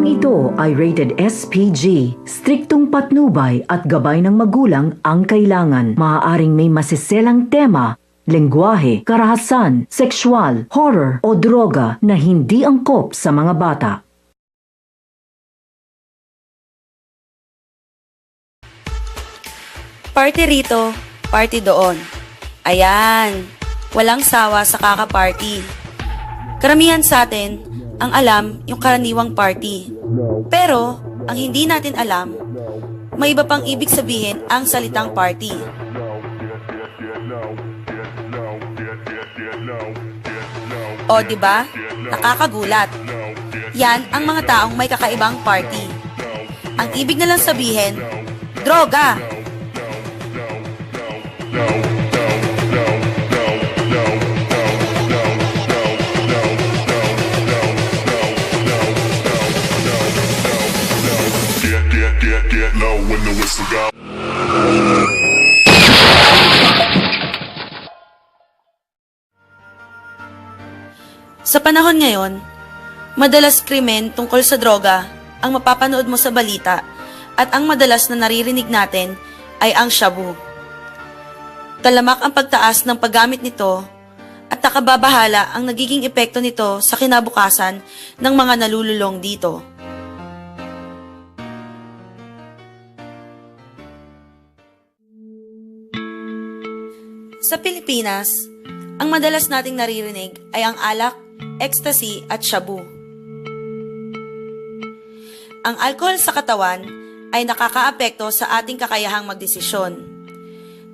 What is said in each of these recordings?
Programang ito ay rated SPG. Striktong patnubay at gabay ng magulang ang kailangan. Maaaring may masiselang tema, lengguwahe, karahasan, sexual, horror o droga na hindi angkop sa mga bata. Party rito, party doon. Ayan, walang sawa sa kaka-party. Karamihan sa atin, ang alam yung karaniwang party. Pero, ang hindi natin alam, may iba pang ibig sabihin ang salitang party. O, di ba? Nakakagulat. Yan ang mga taong may kakaibang party. Ang ibig na lang sabihin, droga. Get, Sa panahon ngayon, madalas krimen tungkol sa droga ang mapapanood mo sa balita at ang madalas na naririnig natin ay ang shabu. Talamak ang pagtaas ng paggamit nito at nakababahala ang nagiging epekto nito sa kinabukasan ng mga nalululong dito. Sa Pilipinas, ang madalas nating naririnig ay ang alak, ecstasy at shabu. Ang alkohol sa katawan ay nakakaapekto sa ating kakayahang magdesisyon.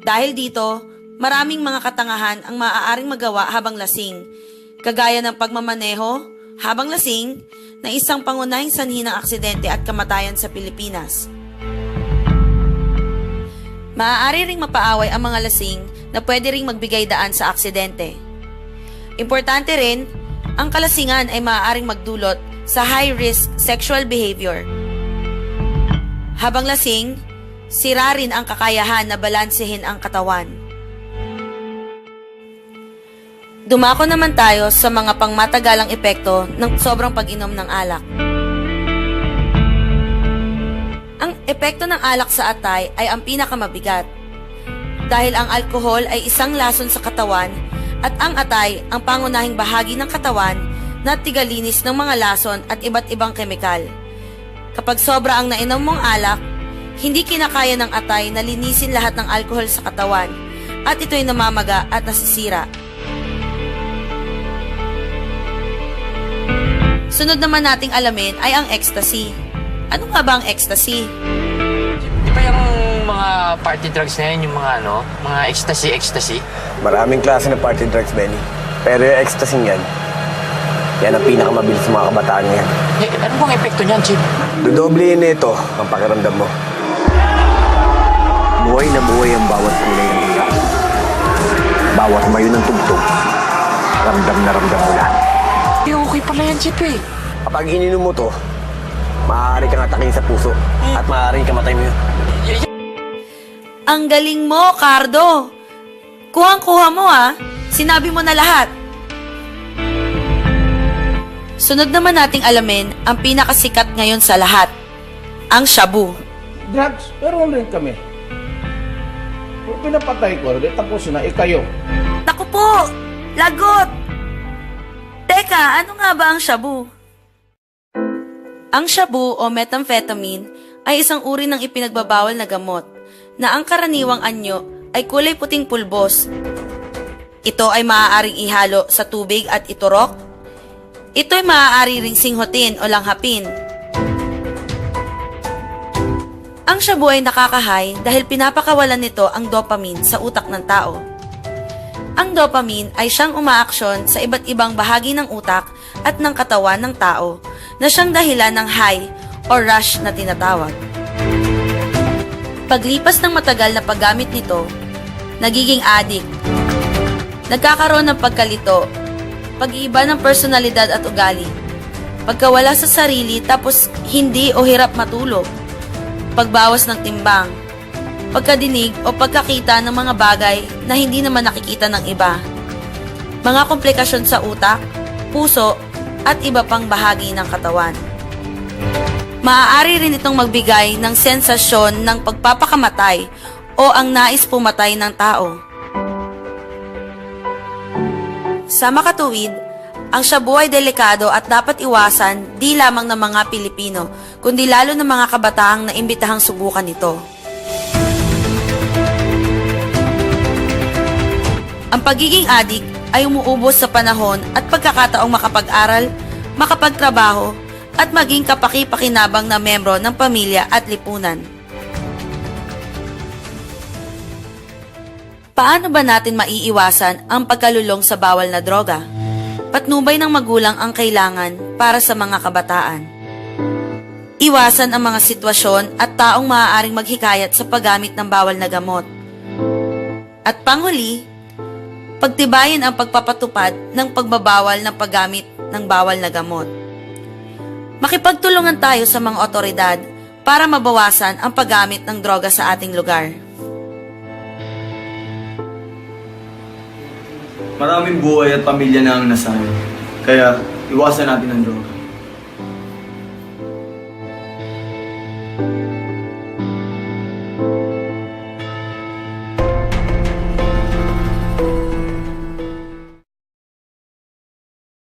Dahil dito, maraming mga katangahan ang maaaring magawa habang lasing, kagaya ng pagmamaneho habang lasing na isang pangunahing sanhi ng aksidente at kamatayan sa Pilipinas. Maaari ring mapaaway ang mga lasing na pwede ring magbigay daan sa aksidente. Importante rin, ang kalasingan ay maaaring magdulot sa high-risk sexual behavior. Habang lasing, sira rin ang kakayahan na balansehin ang katawan. Dumako naman tayo sa mga pangmatagalang epekto ng sobrang pag-inom ng alak. Ang epekto ng alak sa atay ay ang pinakamabigat. Dahil ang alkohol ay isang lason sa katawan at ang atay ang pangunahing bahagi ng katawan na tigalinis ng mga lason at iba't ibang kemikal. Kapag sobra ang nainom mong alak, hindi kinakaya ng atay na linisin lahat ng alkohol sa katawan at ito'y namamaga at nasisira. Sunod naman nating alamin ay ang ecstasy. Ano nga ba ang ecstasy? Di ba yung mga party drugs na yun, yung mga ano, mga ecstasy, ecstasy? Maraming klase ng party drugs, Benny. Pero yung ecstasy niyan, yan ang pinakamabilis sa mga kabataan ngayon. Eh, ano bang epekto niyan, Chip? Dodoblihin nito ang pakiramdam mo. Buhay na buhay ang bawat kulay ng ilaw. Bawat mayo ng tugtog, ramdam na ramdam mo lahat. Eh, okay pala yan, Chip eh. Kapag ininom mo to, maaari kang atakin sa puso at maaari kang matay mo yun. Ang galing mo, Cardo! Kuhang-kuha mo ah. Sinabi mo na lahat. Sunod naman nating alamin ang pinakasikat ngayon sa lahat. Ang shabu. drugs, pero rin kami. Kung pinapatay ko, tapos na, ikayo. Naku po! Lagot! Teka, ano nga ba ang shabu? Ang shabu o methamphetamine ay isang uri ng ipinagbabawal na gamot na ang karaniwang anyo ay kulay puting pulbos. Ito ay maaaring ihalo sa tubig at iturok. Ito ay maaari ring singhotin o langhapin. Ang shabu ay nakakahay dahil pinapakawalan nito ang dopamine sa utak ng tao. Ang dopamine ay siyang umaaksyon sa iba't ibang bahagi ng utak at ng katawan ng tao na siyang dahilan ng high o rush na tinatawag. Paglipas ng matagal na paggamit nito, nagiging addict. Nagkakaroon ng pagkalito, pag-iiba ng personalidad at ugali, pagkawala sa sarili tapos hindi o hirap matulog, pagbawas ng timbang, pagkadinig o pagkakita ng mga bagay na hindi naman nakikita ng iba, mga komplikasyon sa utak, puso, at iba pang bahagi ng katawan. Maaari rin itong magbigay ng sensasyon ng pagpapakamatay o ang nais pumatay ng tao. Sa makatuwid, ang shabu ay delikado at dapat iwasan di lamang ng mga Pilipino, kundi lalo ng mga kabataang naimbitahang subukan ito. Ang pagiging adik ay umuubos sa panahon at pagkakataong makapag-aral, makapagtrabaho, at maging kapaki-pakinabang na membro ng pamilya at lipunan. Paano ba natin maiiwasan ang pagkalulong sa bawal na droga? Patnubay ng magulang ang kailangan para sa mga kabataan. Iwasan ang mga sitwasyon at taong maaaring maghikayat sa paggamit ng bawal na gamot. At panghuli, pagtibayin ang pagpapatupad ng pagbabawal ng paggamit ng bawal na gamot. Makipagtulungan tayo sa mga otoridad para mabawasan ang paggamit ng droga sa ating lugar. Maraming buhay at pamilya na ang nasayang. Kaya, iwasan natin ang droga.